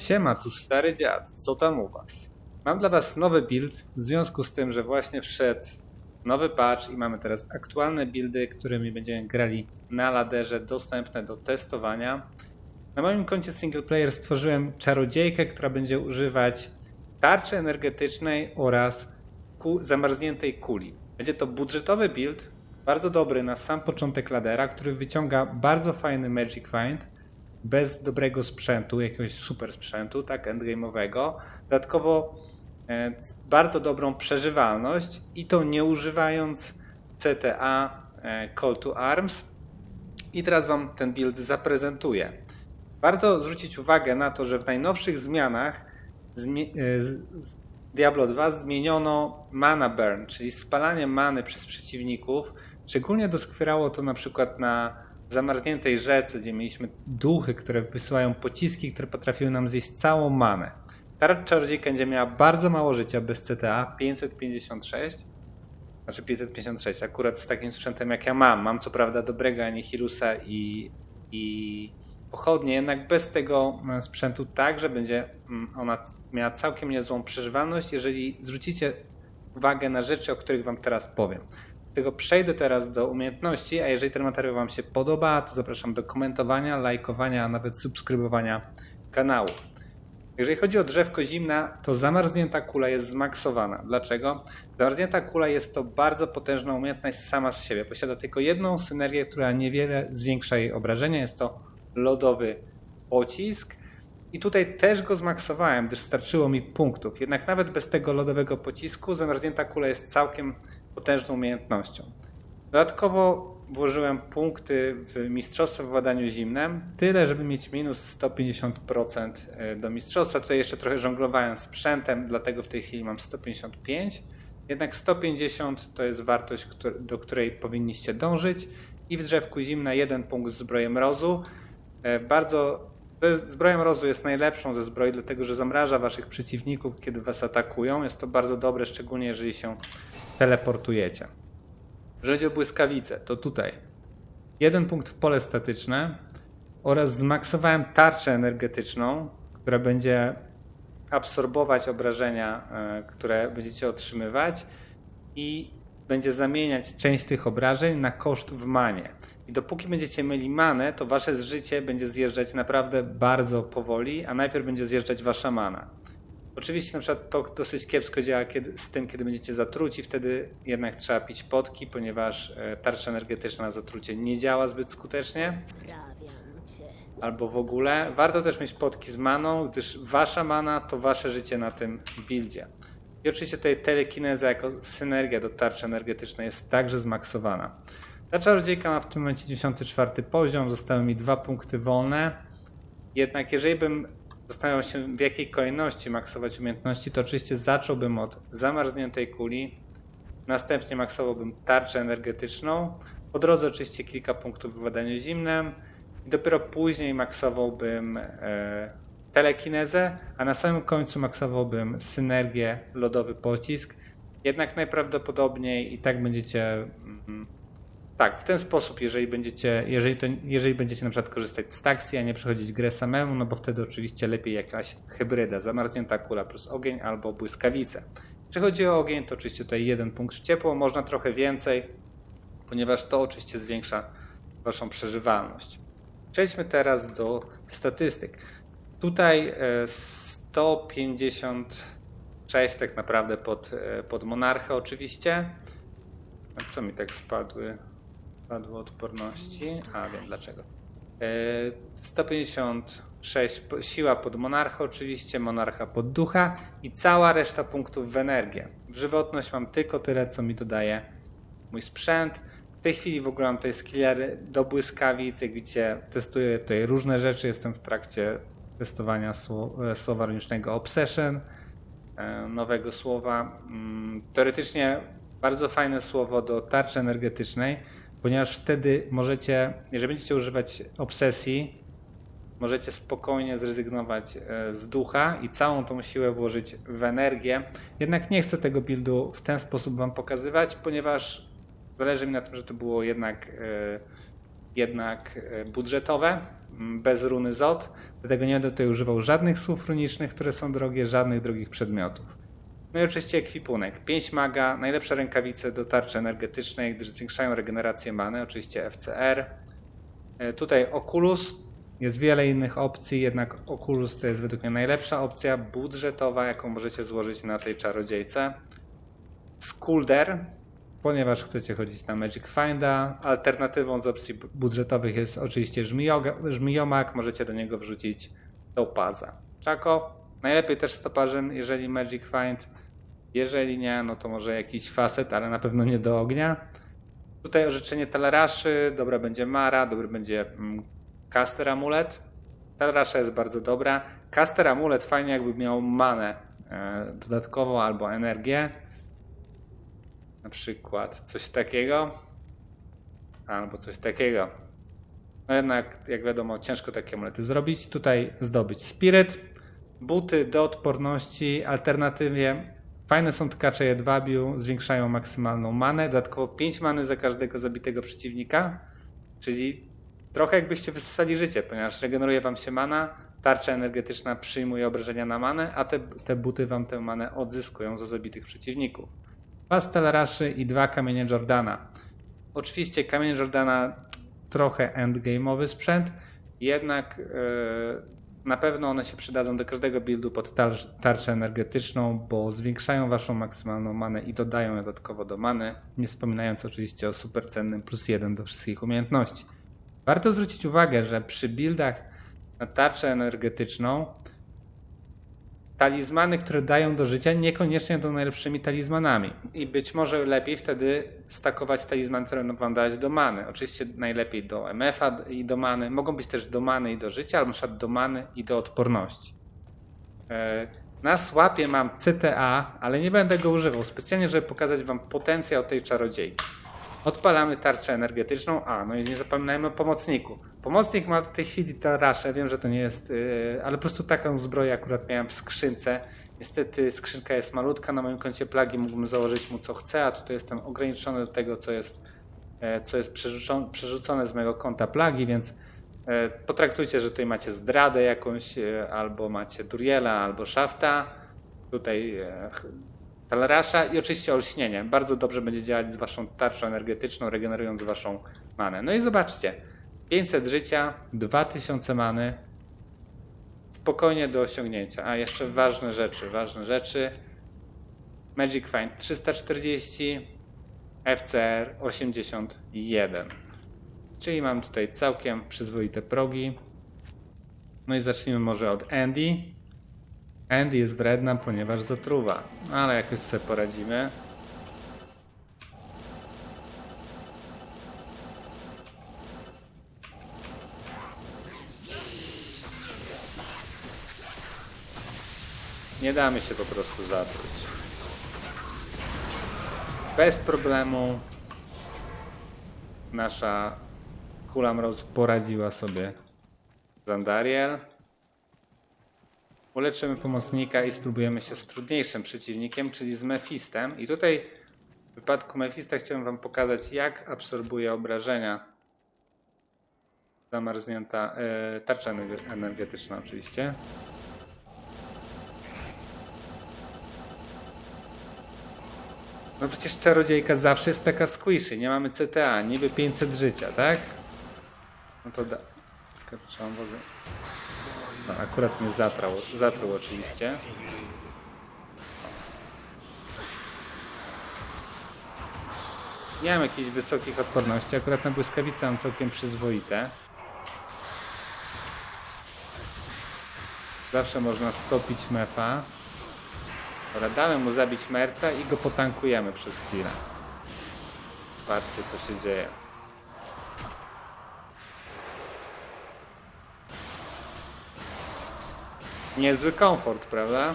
Siema, tu stary dziad, co tam u was? Mam dla was nowy build, w związku z tym, że właśnie wszedł nowy patch i mamy teraz aktualne buildy, którymi będziemy grali na laderze, dostępne do testowania. Na moim koncie single player stworzyłem czarodziejkę, która będzie używać tarczy energetycznej oraz ku zamarzniętej kuli. Będzie to budżetowy build, bardzo dobry na sam początek ladera, który wyciąga bardzo fajny Magic Find bez dobrego sprzętu, jakiegoś super sprzętu, tak, endgame'owego. Dodatkowo e, bardzo dobrą przeżywalność i to nie używając CTA e, Call to Arms. I teraz Wam ten build zaprezentuję. Warto zwrócić uwagę na to, że w najnowszych zmianach e, Diablo 2 zmieniono mana burn, czyli spalanie many przez przeciwników. Szczególnie doskwierało to na przykład na zamarzniętej rzece, gdzie mieliśmy duchy, które wysyłają pociski, które potrafiły nam zjeść całą manę. Ta czarodziejka będzie miała bardzo mało życia bez CTA, 556. Znaczy 556, akurat z takim sprzętem jak ja mam. Mam co prawda dobrego Anihirusa i, i pochodnie, jednak bez tego e, sprzętu także będzie mm, ona miała całkiem niezłą przeżywalność, jeżeli zwrócicie uwagę na rzeczy, o których Wam teraz powiem. Dlatego przejdę teraz do umiejętności, a jeżeli ten materiał Wam się podoba, to zapraszam do komentowania, lajkowania, a nawet subskrybowania kanału. Jeżeli chodzi o drzewko zimna, to zamarznięta kula jest zmaksowana. Dlaczego? Zamarznięta kula jest to bardzo potężna umiejętność sama z siebie. Posiada tylko jedną synergię, która niewiele zwiększa jej obrażenia. Jest to lodowy pocisk. I tutaj też go zmaksowałem, gdyż starczyło mi punktów. Jednak nawet bez tego lodowego pocisku zamarznięta kula jest całkiem potężną umiejętnością. Dodatkowo włożyłem punkty w mistrzostwo w władaniu zimnem, tyle, żeby mieć minus 150% do mistrzostwa. Tutaj jeszcze trochę żonglowałem sprzętem, dlatego w tej chwili mam 155. Jednak 150 to jest wartość, do której powinniście dążyć. I w drzewku zimna jeden punkt zbroję mrozu. E, Bardzo Zbroja mrozu jest najlepszą ze zbroi, dlatego że zamraża waszych przeciwników, kiedy was atakują. Jest to bardzo dobre, szczególnie jeżeli się teleportujecie. Jeżeli o błyskawice, to tutaj jeden punkt w pole statyczne oraz zmaksowałem tarczę energetyczną, która będzie absorbować obrażenia, e, które będziecie otrzymywać i będzie zamieniać część tych obrażeń na koszt w manie. I dopóki będziecie mieli manę, to wasze życie będzie zjeżdżać naprawdę bardzo powoli, a najpierw będzie zjeżdżać wasza mana. Oczywiście na przykład to dosyć kiepsko działa kiedy, z tym, kiedy będziecie zatruci, wtedy jednak trzeba pić potki, ponieważ e, tarcza energetyczna na zatrucie nie działa zbyt skutecznie albo w ogóle. Warto też mieć potki z maną, gdyż wasza mana to wasze życie na tym buildzie. I oczywiście tutaj telekineza jako synergia do tarczy energetycznej jest także zmaksowana. Ta czarodziejka ma w tym momencie 94 poziom, zostały mi dwa punkty wolne. Jednak jeżeli bym zastanawiał się w jakiej kolejności maksować umiejętności, to oczywiście zacząłbym od zamarzniętej kuli, Następnie maksowałbym tarczę energetyczną. Po drodze oczywiście kilka punktów w władaniu zimnem. I dopiero później maksowałbym e, telekinezę, a na samym końcu maksowałbym synergię lodowy pocisk. Jednak najprawdopodobniej i tak będziecie. Mm, tak, w ten sposób, jeżeli będziecie, jeżeli, to, jeżeli będziecie na przykład korzystać z taksji, a nie przechodzić grę samemu, no bo wtedy oczywiście lepiej jakaś hybryda, zamarznięta kula plus ogień albo błyskawice. Jeśli chodzi o ogień, to oczywiście tutaj jeden punkt w ciepło, można trochę więcej, ponieważ to oczywiście zwiększa waszą przeżywalność. Przejdźmy teraz do statystyk. Tutaj e, 156 tak naprawdę pod, e, pod monarchę oczywiście. Co mi tak spadły? Spadły odporności. A wiem dlaczego. E, 156 po- siła pod monarchę oczywiście, monarcha pod ducha i cała reszta punktów w energię. W żywotność mam tylko tyle, co mi dodaje mój sprzęt. W tej chwili w ogóle mam tutaj skillery do błyskawic, jak widzicie testuję tutaj różne rzeczy, jestem w trakcie testowania e, słowa runicznego Obsession, e, nowego słowa. Mm, Teoretycznie bardzo fajne słowo do tarczy energetycznej, ponieważ wtedy możecie, jeżeli będziecie używać obsesji, możecie spokojnie zrezygnować e, z ducha i całą tą siłę włożyć w energię. Jednak nie chcę tego buildu w ten sposób Wam pokazywać, ponieważ zależy mi na tym, że to było jednak, e, jednak e, budżetowe. bez runy ZOT, dlatego nie będę tutaj używał żadnych słów runicznych, które są drogie, żadnych drogich przedmiotów. No i oczywiście ekwipunek. 5 maga, najlepsze rękawice do tarczy energetycznej, gdyż zwiększają regenerację many, oczywiście FCR. E, Tutaj Oculus, jest wiele innych opcji, jednak Oculus to jest według mnie najlepsza opcja budżetowa, jaką możecie złożyć na tej czarodziejce. Skulder, ponieważ chcecie chodzić na Magic Finda. Alternatywą z opcji bu- budżetowych jest oczywiście żmijomak, możecie do niego wrzucić topaza. Czako, najlepiej też stoparzem, jeżeli Magic Find. Jeżeli nie, no to może jakiś facet, ale na pewno nie do ognia. Tutaj orzeczenie Teleraszy, dobra będzie Mara, dobry będzie mm, Caster Amulet. Telerasza jest bardzo dobra. Caster Amulet fajnie jakby miał manę e, dodatkową albo energię. Na przykład coś takiego. Albo coś takiego. No jednak, jak wiadomo, ciężko takie amulety zrobić. Tutaj zdobyć Spirit. Buty do odporności. Alternatywnie fajne są tkacze jedwabiu. Zwiększają maksymalną manę. Dodatkowo 5 many za każdego zabitego przeciwnika. Czyli trochę jakbyście wysysali życie, ponieważ regeneruje wam się mana. Tarcza energetyczna przyjmuje obrażenia na manę, a te, te buty wam tę manę odzyskują za zabitych przeciwników. Dwa Stellaraszy i dwa kamienie Jordana. Oczywiście kamienie Jordana trochę endgame'owy sprzęt, jednak e, na pewno one się przydadzą do każdego buildu pod tar- tarczę energetyczną, bo zwiększają waszą maksymalną manę i dodają dodatkowo do many, nie wspominając oczywiście o supercennym plus do wszystkich umiejętności. Warto zwrócić uwagę, że przy buildach na tarczę energetyczną talizmany, które dają do życia, niekoniecznie są najlepszymi talizmanami. I być może lepiej wtedy stakować talizman, które będą wam dawać do many. Oczywiście najlepiej do MF-a i do many. Mogą być też do many i do życia, albo na do many i do odporności. E, Na słapie mam CTA, ale nie będę go używał specjalnie, żeby pokazać wam potencjał tej czarodziejki. Odpalamy tarczę energetyczną. A, no i nie zapominajmy o pomocniku. Pomocnik ma w tej chwili taraszę, wiem, że to nie jest, yy, ale po prostu taką zbroję akurat miałem w skrzynce. Niestety skrzynka jest malutka, na moim koncie plagi mógłbym założyć mu co chcę, a tutaj jestem ograniczony do tego, co jest, e, co jest przerzucone, przerzucone z mojego konta plagi, więc e, potraktujcie, że tutaj macie zdradę jakąś, e, albo macie Duriela, albo Shafta. Tutaj Talarasza i oczywiście olśnienie. Bardzo dobrze będzie działać z waszą tarczą energetyczną, regenerując waszą manę. No i zobaczcie. 500 życia, 2000 many. Spokojnie do osiągnięcia. A jeszcze ważne rzeczy, ważne rzeczy. Magic Find 340, FCR 81. Czyli mam tutaj całkiem przyzwoite progi. No i zacznijmy może od Andy. Andy jest wredna, ponieważ zatruwa, ale jakoś sobie poradzimy. Nie damy się po prostu zatruć. Bez problemu nasza kula mrozu poradziła sobie z Andariel. Uleczymy pomocnika i spróbujemy się z trudniejszym przeciwnikiem, czyli z Mefistem. I tutaj w wypadku Mefista chciałem wam pokazać, jak absorbuje obrażenia zamarznięta e, tarcza energe- energetyczna oczywiście. No przecież czarodziejka zawsze jest taka squishy, nie mamy CTA, niby 500 życia, tak? No to da. Tylko trzeba w ogóle... No, akurat mnie zatrał, zatruł oczywiście. Nie mam jakichś wysokich odporności, akurat na błyskawice mam całkiem przyzwoite. Zawsze można stopić mefa. Dobra, damy mu zabić merca i go potankujemy przez chwilę. Patrzcie co się dzieje. Niezły komfort, prawda?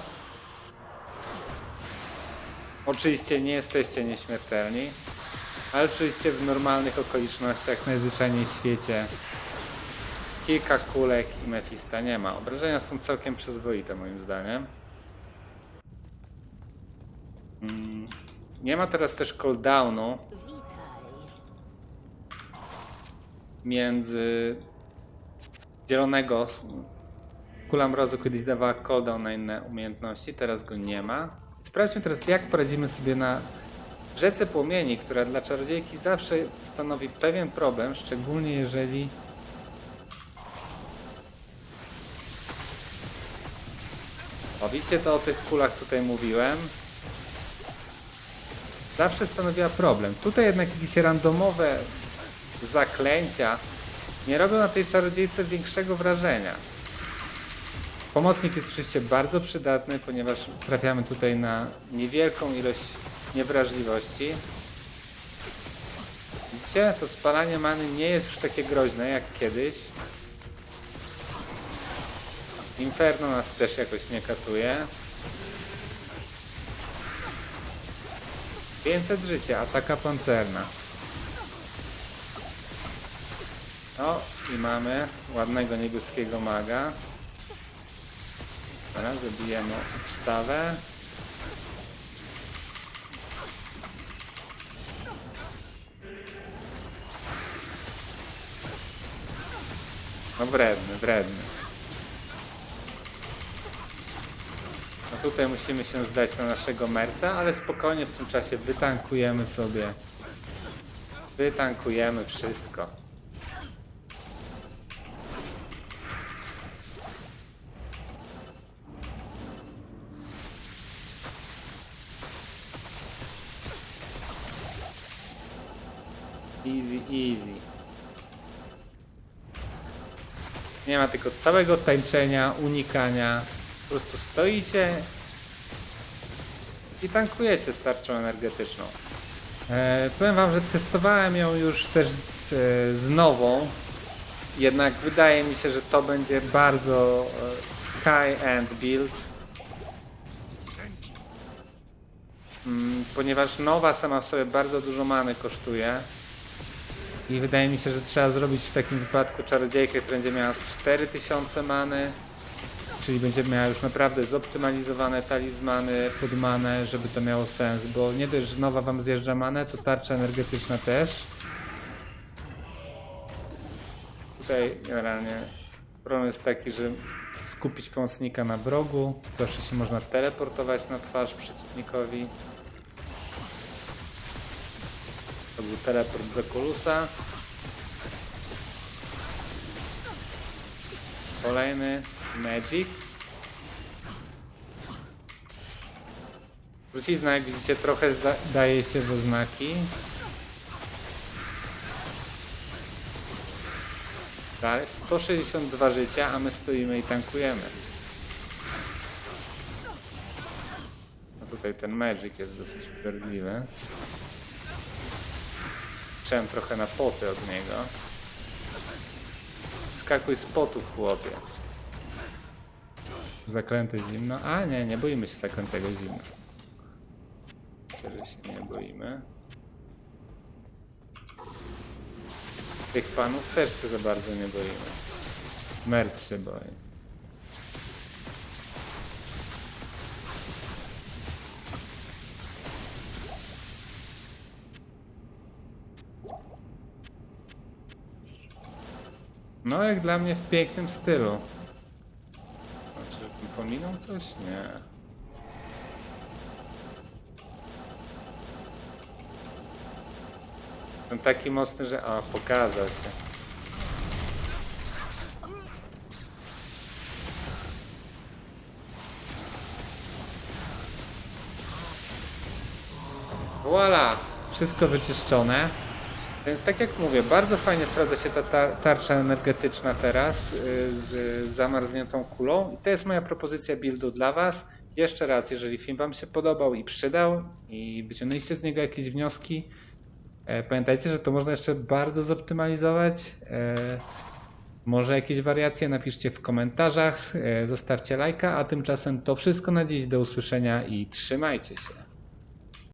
Oczywiście nie jesteście nieśmiertelni, ale oczywiście w normalnych okolicznościach, najzwyczajniej w świecie kilka kulek i Mefista nie ma. Obrażenia są całkiem przyzwoite moim zdaniem. Mm, Nie ma teraz też cooldownu między zielonego. Kula mrozu kiedyś dawała cooldown na inne umiejętności, teraz go nie ma. Sprawdźmy teraz, jak poradzimy sobie na rzece płomieni, która dla czarodziejki zawsze stanowi pewien problem, szczególnie jeżeli O, widzicie to o tych kulach tutaj mówiłem. Zawsze stanowiła problem. Tutaj jednak jakieś randomowe zaklęcia nie robią na tej czarodziejce większego wrażenia. Pomocnik jest oczywiście bardzo przydatny, ponieważ trafiamy tutaj na niewielką ilość niewrażliwości. Widzicie, to spalanie many nie jest już takie groźne jak kiedyś. Inferno nas też jakoś nie katuje. 500 życia, ataka pancerna. O, i mamy ładnego niebieskiego maga. Teraz zabijemy obstawę. No wredny, wredny. No tutaj musimy się zdać na naszego merca, ale spokojnie w tym czasie wytankujemy sobie. Wytankujemy wszystko. Easy, easy. Nie ma tylko całego tańczenia, unikania. Po prostu stoicie i tankujecie z tarczą energetyczną. E, powiem wam, że testowałem ją już też z, e, z nową. Jednak wydaje mi się, że to będzie bardzo e, high-end build. Mm, ponieważ nowa sama w sobie bardzo dużo many kosztuje. I wydaje mi się, że trzeba zrobić w takim wypadku czarodziejkę, która będzie miała z 4000 many. Czyli będzie miała już naprawdę zoptymalizowane talizmany pod manę, żeby to miało sens, bo nie dość, że nowa wam zjeżdża manę, to tarcza energetyczna też. Tutaj generalnie problem jest taki, że skupić pomocnika na wrogu, zawsze się można teleportować na twarz przeciwnikowi. To był teleport Zekulusa. Kolejny Magic. Trucizna, jak widzicie, trochę daje się we znaki. Dalej, 162 życia, a my stoimy i tankujemy. A tutaj ten Magic jest dosyć upierdliwy. Chciałem trochę na poty od niego. Skakuj z potów, chłopie. Zaklęte zimno. A nie, nie boimy się zaklętego zimna. Wcale się nie boimy. Tych panów też się za bardzo nie boimy. Merc się boi. No, jak dla mnie w pięknym stylu. Znaczy, pominął coś? Nie. Ten taki mocny, że... O, pokazał się. Voila! Wszystko wyczyszczone. Więc tak jak mówię, bardzo fajnie sprawdza się ta, ta tarcza energetyczna teraz y, z zamarzniętą kulą. I to jest moja propozycja buildu dla Was. Jeszcze raz, jeżeli film Wam się podobał i przydał i wyciągnęliście z niego jakieś wnioski, e, pamiętajcie, że to można jeszcze bardzo zoptymalizować. E, może jakieś wariacje napiszcie w komentarzach, e, zostawcie lajka, a tymczasem to wszystko na dziś. Do usłyszenia i trzymajcie się.